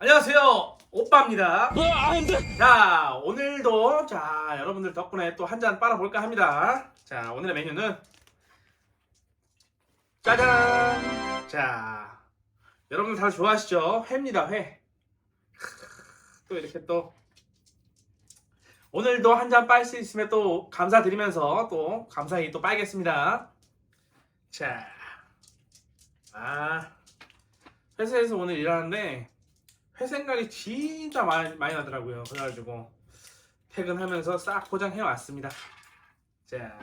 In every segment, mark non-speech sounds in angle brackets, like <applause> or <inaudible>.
안녕하세요. 오빠입니다. 자 오늘도 자 여러분들 덕분에 또 한 잔 빨아볼까 합니다. 자 오늘의 메뉴는 짜잔! 자 여러분들 다 좋아하시죠? 회입니다 회 또 <laughs> 이렇게 또 오늘도 한 잔 빨 수 있으면 또 감사드리면서 또 감사히 또 빨겠습니다. 자 아, 회사에서 오늘 일하는데 회 생각이 진짜 많이, 많이 나더라고요. 그래가지고 퇴근하면서 싹 포장해 왔습니다. 자,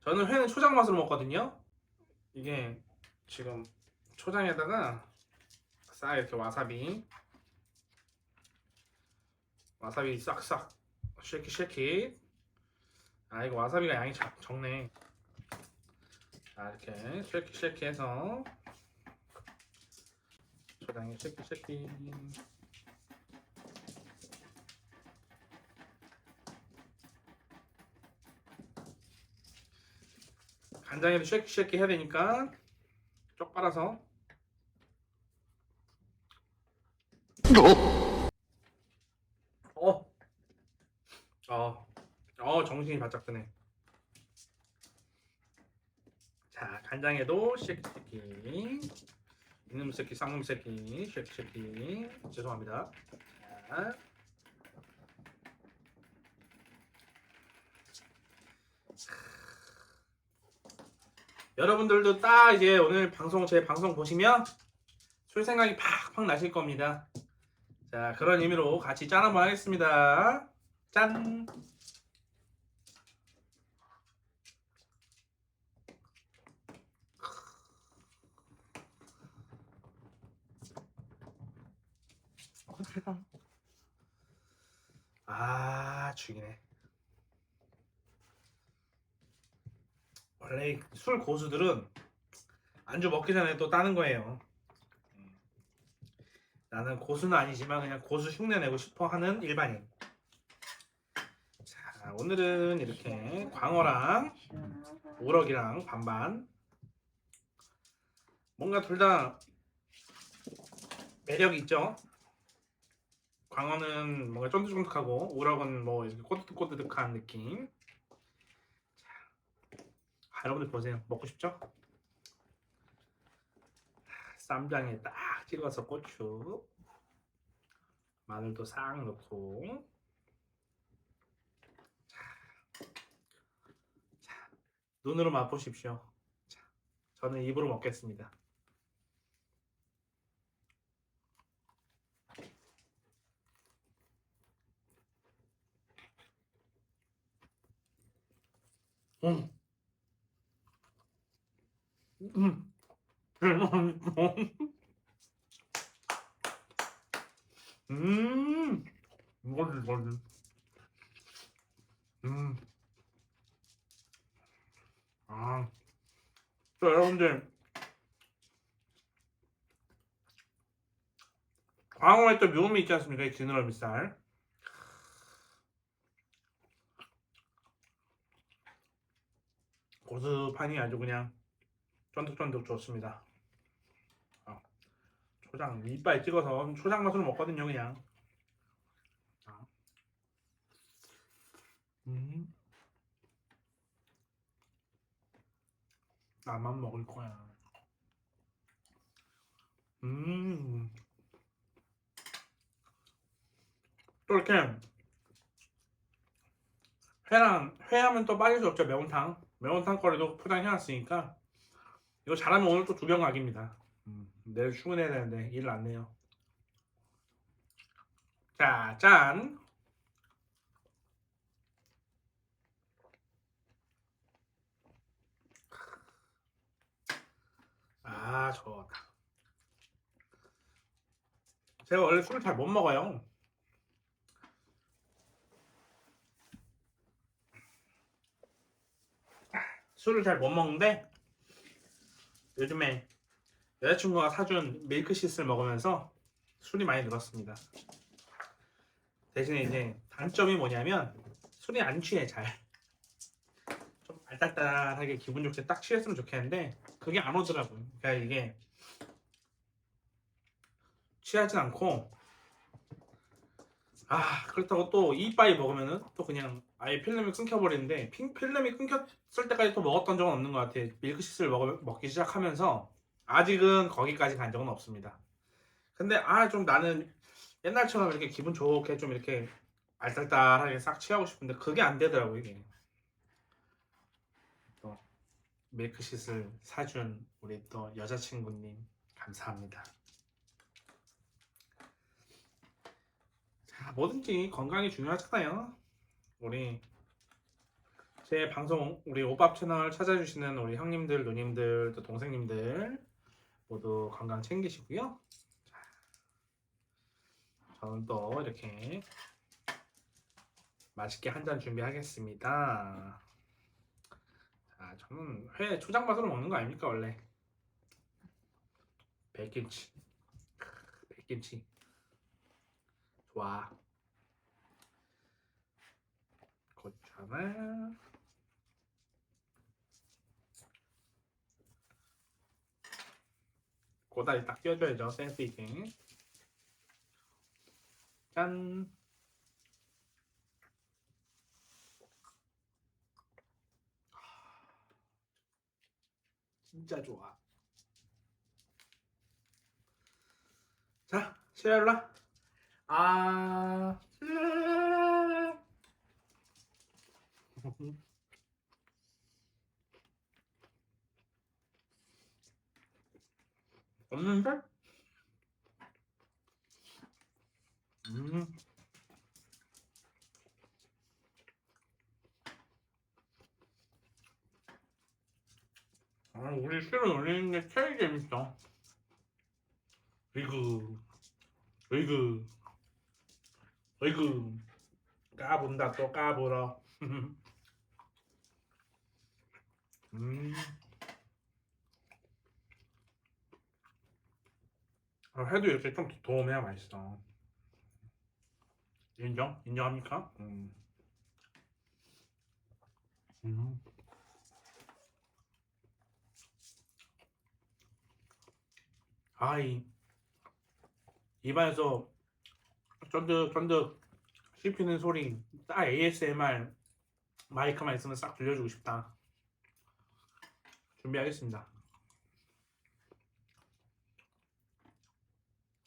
저는 회는 초장 맛으로 먹거든요. 이게 지금 초장에다가 싹 이렇게 와사비, 와사비 싹싹 쉐키 쉐키. 아 이거 와사비가 양이 작, 적네. 자 이렇게 쉐키 쉐키 해서 초장에 쉐키 쉐키. 간장에도 쉐키 쉐키 해야 되니까 쪽 빨아서. 어, 어, 어 정신이 바짝 드네. 자, 간장에도 쉐키 쉐키. 이놈 새끼, 쌍놈 새끼, 쉐키 쉐키. 죄송합니다. 자. 여러분들도 딱 이제 오늘 방송 제 방송 보시면 술 생각이 팍팍 나실 겁니다. 자, 그런 의미로 같이 짠 한번 하겠습니다. 짠. 아 죽이네. 원래 술 고수들은 안주 먹기 전에 또 따는 거예요. 음. 나는 고수는 아니지만 그냥 고수 흉내 내고 싶어 하는 일반인. 자 오늘은 이렇게 광어랑 우럭이랑 반반. 뭔가 둘 다 매력이 있죠. 광어는 뭔가 쫀득쫀득하고 우럭은 뭐 이렇게 꼬득꼬득한 느낌. 자, 아, 여러분들 보세요. 먹고 싶죠? 아, 쌈장에 딱 찍어서 고추, 마늘도 싹 넣고. 눈으로 맛보십시오. 자, 저는 입으로 먹겠습니다. 음. 음. 음. 이거지, 이거지. 음. 아. 자, 여러분들. 광어에 또 묘미 있지 않습니까? 이 지느러미 살. 고스판이 아주 그냥 쫀득쫀득 좋습니다. 어, 초장 이빨 찍어서 초장 맛으로 먹거든요, 그냥. 어. 음. 나만 먹을 거야. 음. 또 이렇게 회랑 회하면 또 빠질 수 없죠 매운탕. 매운탕 거리도 포장해놨으니까 이거 잘하면 오늘 또 두병 각입니다. 음, 내일 출근해야 되는데 일을 안 내요. 자, 짠. 아, 좋다. 제가 원래 술을 잘 못 먹어요. 술을 잘 못 먹는데 요즘에 여자친구가 사준 밀크시스를 먹으면서 술이 많이 늘었습니다. 대신에 이제 단점이 뭐냐면 술이 안 취해 잘. 좀 알딸딸하게 기분 좋게 딱 취했으면 좋겠는데 그게 안 오더라고요. 그러니까 이게 취하진 않고 아 그렇다고 또 이빠이 먹으면은 또 그냥 아예 필름이 끊겨버리는데 핑- 필름이 끊겼을 때까지 또 먹었던 적은 없는 것 같아요. 밀크시스를 먹, 먹기 시작하면서 아직은 거기까지 간 적은 없습니다. 근데 아 좀 나는 옛날처럼 이렇게 기분 좋게 좀 이렇게 알딸딸하게 싹 취하고 싶은데 그게 안 되더라고요 이게. 또 밀크시스를 사준 우리 또 여자친구님 감사합니다. 자, 뭐든지 건강이 중요하잖아요. 우리 제 방송 우리 오밥 채널 찾아주시는 우리 형님들, 누님들, 또 동생님들 모두 건강 챙기시고요. 자, 저는 또 이렇게 맛있게 한 잔 준비하겠습니다. 자, 저는 회 초장 맛으로 먹는 거 아닙니까 원래? 백김치, 크, 백김치. 고추 하나. 고다리 딱 띄워줘야죠 센스 있게. 짠. 진짜 좋아. 자, 시랄라. 아. 없는데? 음. 아, 우리 실을 올리는 게 제일 재밌어. 으이구, 으이구, 으이구. 까분다 또 까불어. <laughs> 음. 아, 회도 이렇게 좀 도톰해야 맛있어. 인정? 인정합니까? 음. 음. 아이 입안에서 쫀득쫀득 씹히는 소리 딱 ASMR 마이크만 있으면 싹 들려주고 싶다. 준비하겠습니다.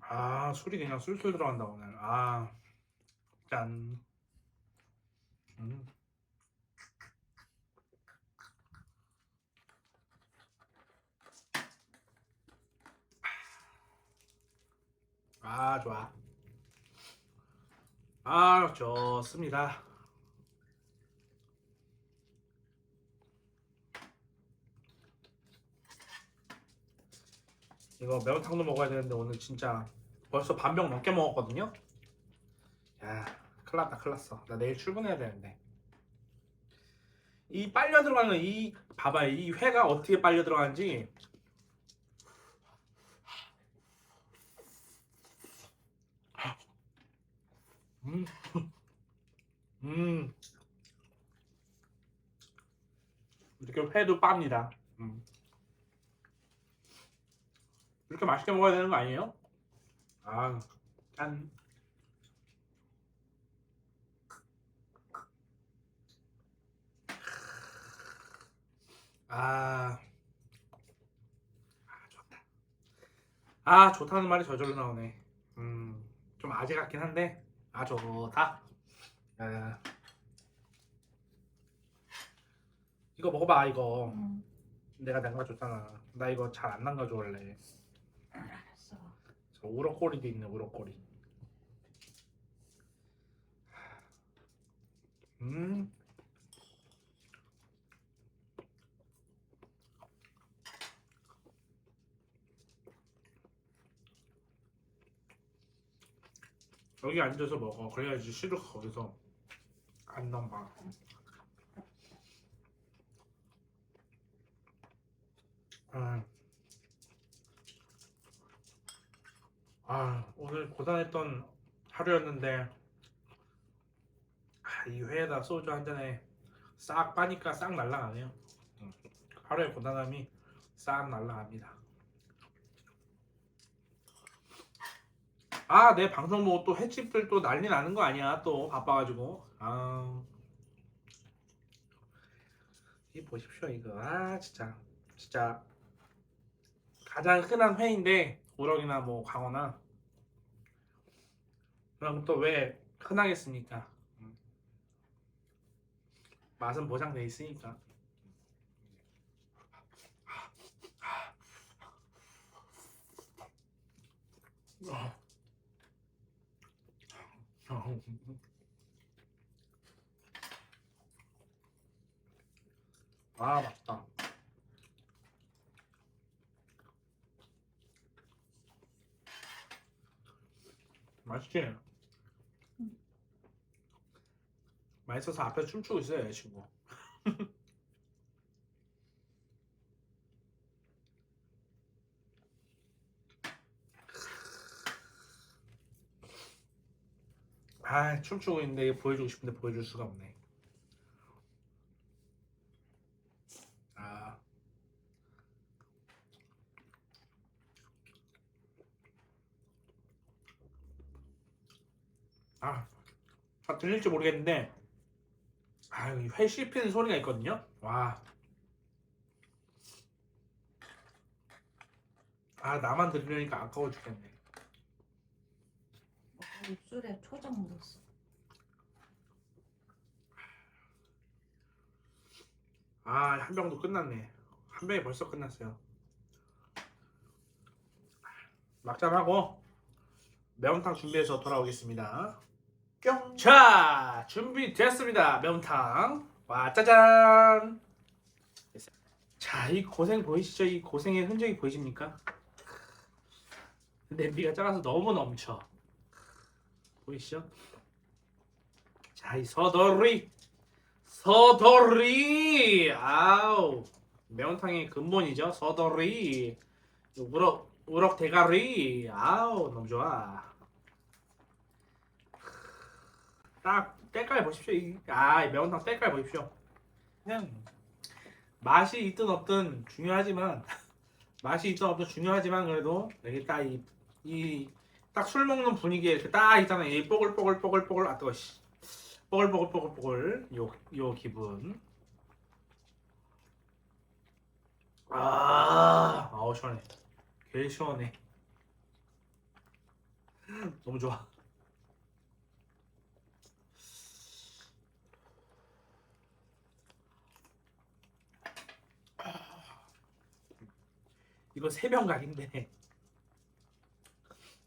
아 술이 그냥 술술 들어간다 오늘. 아짠. 음. 아 좋아 아 좋습니다. 이거 매운탕도 먹어야 되는데 오늘 진짜 벌써 반병 넘게 먹었거든요. 야 큰일 났다 큰일 났어. 나 내일 출근해야 되는데. 이 빨려 들어가는 이 봐봐요 이 회가 어떻게 빨려 들어가는지 음. 음. 이렇게 회도 빱니다. 음. 이렇게 맛있게 먹어야 되는 거 아니에요? 아, 짠. 아, 아 좋다. 아 좋다는 말이 저절로 나오네. 음, 좀 아재 같긴 한데. 아 좋다. 야. 이거 먹어봐 이거. 응, 내가 남겨줬잖아. 나 이거 잘안 남겨줘 원래. 알았어. 저 우럭꼬리도 있네 우럭꼬리. 음. 여기 앉아서 먹어. 그래야지 시루가 거기서 안 넘어가. 아. 아, 오늘 고단했던 하루였는데 아, 이 회에다 소주 한 잔에 싹 빠니까 싹 날라가네요. 음, 하루의 고단함이 싹 날라갑니다. 아, 내 방송 보고 또 횟집들 또 난리 나는 거 아니야? 또 바빠가지고. 아, 이 보십시오 이거. 아, 진짜, 진짜 가장 흔한 회인데 우럭이나 뭐 광어나. 그럼 또 왜 흔하겠습니까? 음. 맛은 보장돼 있으니까. 아 맞다. 맛있지? 맛있어서 앞에 춤추고 있어요, 이 친구. 아, 춤추고 있는데 보여주고 싶은데 보여줄 수가 없네. 아. 아, 아 들릴지 모르겠는데, 아, 회 씹히는 소리가 있거든요. 와. 아, 나만 들으려니까 아까워 죽겠네. 어, 입술에 초장 묻었어. 아, 한 병도 끝났네. 한 병이 벌써 끝났어요. 막장하고 매운탕 준비해서 돌아오겠습니다. 뿅. 자, 준비됐습니다. 매운탕. 와, 짜잔. 자, 이 고생 보이시죠? 이 고생의 흔적이 보이십니까? 냄비가 작아서 너무 넘쳐. 보이시죠? 자, 이 서더리. 서더리. 아우. 매운탕의 근본이죠. 서더리. 이 우럭 우럭 대가리. 아우, 너무 좋아. 딱 때깔 보십시오. 이- 아, 이 매운탕 때깔 보십시오. 그냥 맛이 있든 없든 중요하지만 <laughs> 맛이 있든 없든 중요하지만 그래도 여기 딱이이딱술 먹는 분위기에 이렇게 딱 있잖아요. 이 뽀글뽀글 뽀글뽀글 아 뜨거 씨. 뽀글뽀글 뽀글뽀글 요 요 기분. 아, 아우 시원해. 개 시원해. 너무 좋아. 이거 새벽 각인데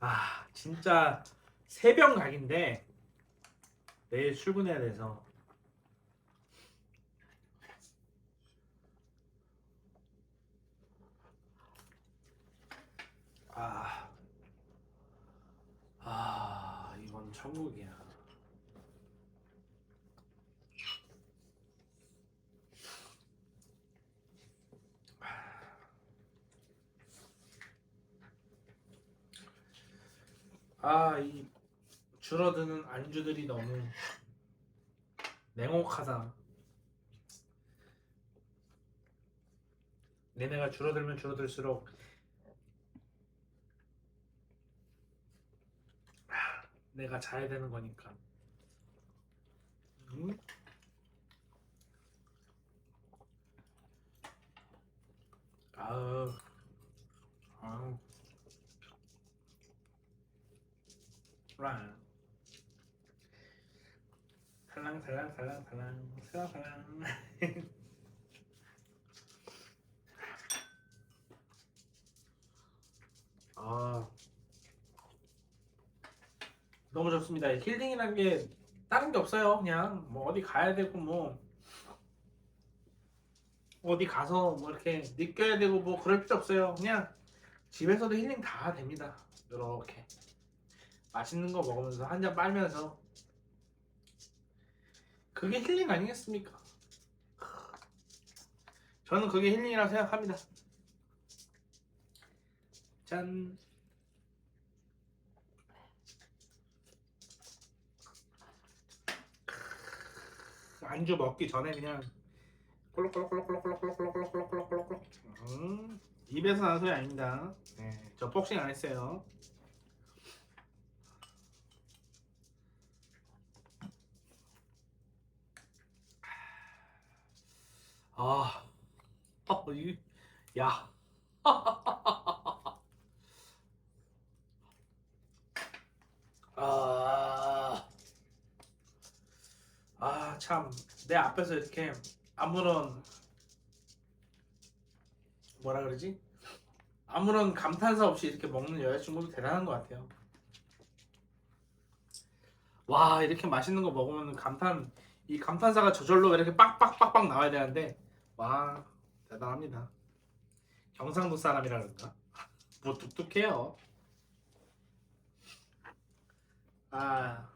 아 진짜 새벽 각인데 내일 출근해야 돼서. 아, 아 이건 천국이야. 아, 이 줄어드는 안주들이 너무 냉혹하다. 얘네가 줄어들면 줄어들수록 하, 내가 자야 되는 거니까. 음? 아우, 아우. 랑 살랑 살랑 살랑 살랑. 살랑 살랑 아. 너무 좋습니다. 힐링이란 게 다른 게 없어요. 그냥 뭐 어디 가야 되고 뭐 어디 가서 뭐 이렇게 느껴야 되고 뭐 그럴 필요 없어요. 그냥 집에서도 힐링 다 됩니다. 이렇게 맛있는 거 먹으면서 한 잔 빨면서 그게 힐링 아니겠습니까? 저는 그게 힐링이라고 생각합니다. 짠. 안주 먹기 전에 그냥 꼴록꼴록꼴록꼴록꼴록꼴록꼴록꼴록꼴록. 음, 입에서 나는 소리 아닙니다. 네, 저 복싱 안 했어요. 아, 아, 이, 야. <laughs> 아, 아, 참, 내 앞에서 이렇게 아무런 뭐라 그러지? 아무런 감탄사 없이 이렇게 먹는 여자친구도 대단한 것 같아요. 와, 이렇게 맛있는 거 먹으면 감탄, 이 감탄사가 저절로 이렇게 빡빡빡빡 나와야 되는데, 와, 대단합니다. 경상도 사람이라 그런가? <laughs> 뭐 뚝뚝해요. 아,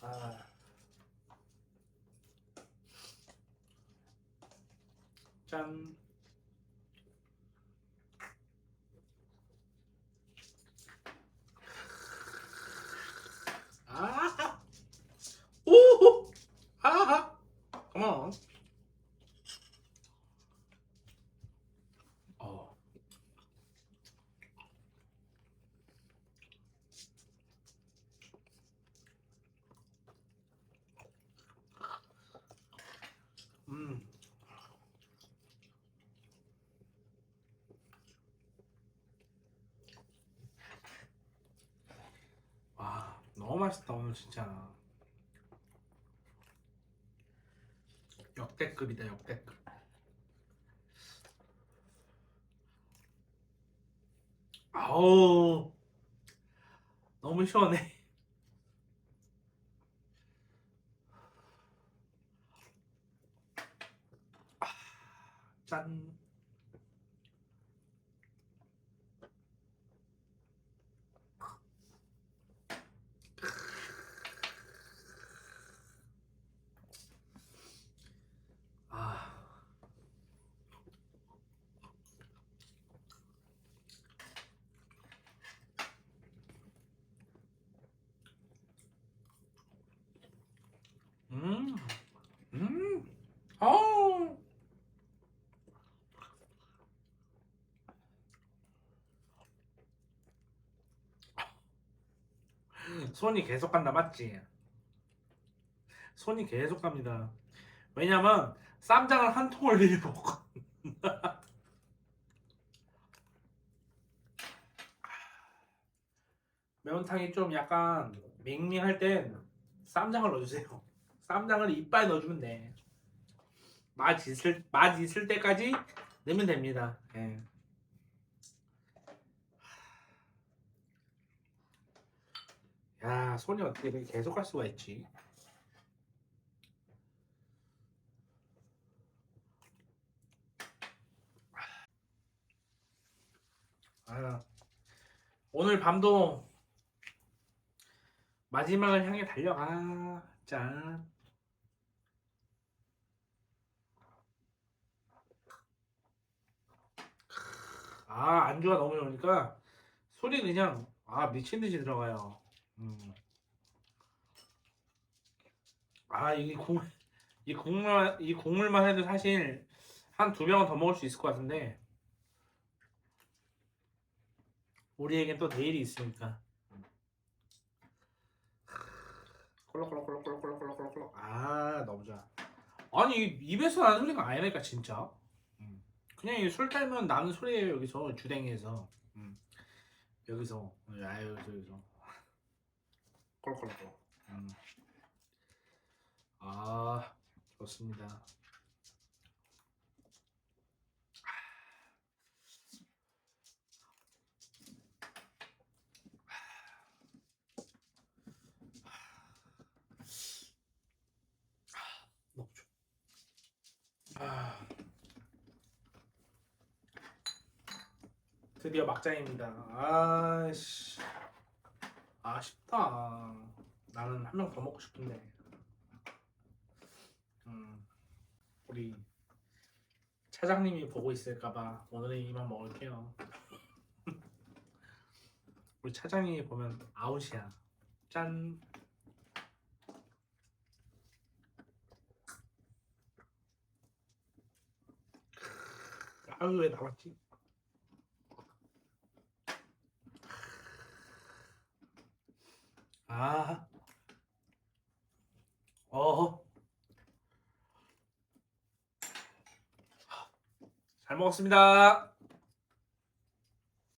아. 짠. 아. 오! 아! Come on. 어. 음. 와, 너무 맛있다 오늘 진짜. 역대급이다 역대급. 아우 너무 시원해. 아, 짠. 아. 음. 음. 아우. 손이 계속 간다 맞지? 손이 계속 갑니다. 왜냐면 쌈장을 한 통을 미리 먹고 매운탕이 좀 약간 밍밍할 땐 쌈장을 넣어주세요. 쌈장을 이빨 넣어주면 돼. 맛 있을 맛 있을 때까지 넣으면 됩니다. 예. 야 손이 어떻게 계속 갈 수가 있지? 아, 오늘 밤도 마지막을 향해 달려가. 짠. 아, 안주가 너무 좋으니까 소리 그냥 아 미친 듯이 들어가요. 음. 아, 이 국, 이 국물, 이 국물만 해도 사실 한 두 병은 더 먹을 수 있을 것 같은데 우리에겐 또 내일이 있으니까. 콜록콜록콜록콜록콜록콜록콜록. 아, 너무 좋아. 아니 입에서 나는 소리가 아니라니까 진짜. 음. 그냥 이술 따면 나는 소리예요 여기서 주댕이에서. 음. 여기서 아 여기서 여기서. 콜록콜록콜록. 음. 아 좋습니다. 너무 좋아. 아. 드디어 막장입니다. 아씨. 아쉽다. 나는 한 명 더 먹고 싶은데. 음. 우리 차장님이 보고 있을까봐 오늘은 이만 먹을게요. <laughs> 우리 차장님이 보면 아웃이야. 짠. 아유 왜 나왔지? 아. 어. 잘 먹었습니다.